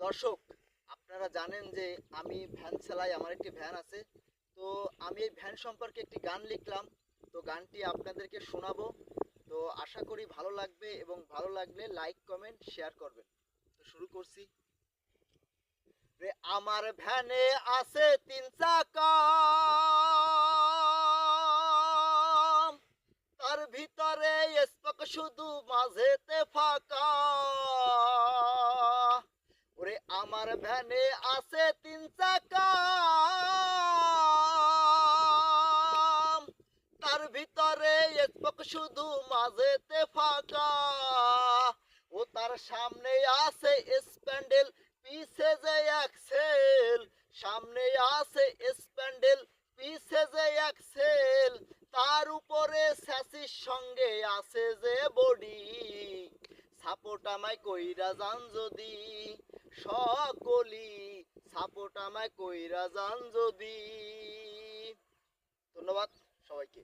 দর্শক, আপনারা জানেন যে আমি ভ্যান চালাই, আমার একটি ভ্যান আছে। তো আমি এই ভ্যান সম্পর্কে একটি গান লিখলাম। তো গানটি আপনাদেরকে শোনাবো। তো আশা করি ভালো লাগবে এবং ভালো লাগলে লাইক, কমেন্ট, শেয়ার করবেন। তো শুরু করছি। রে, আমার ভ্যানে আছে তিন চাকা তার ভিতরে শুধু মাঝেতে ফাঁকা। আমার ভ্যানে আছে তিন চাকা। তার ভিতরে স্পক শুধু মাঝেতে ফাঁকা। ও তার সামনে আছে স্প্যান্ডেল, পিছে যে অ্যাক্সেল সামনে আছে স্প্যান্ডেল, পিছে যে অ্যাক্সেল তার উপরে স্যাসির সঙ্গে আছে যে বডি। সাপোর্ট আমায় কইরা যান যদি। সাপোর্ট আমায় কইরা যান যদি। ধন্যবাদ সবাইকে।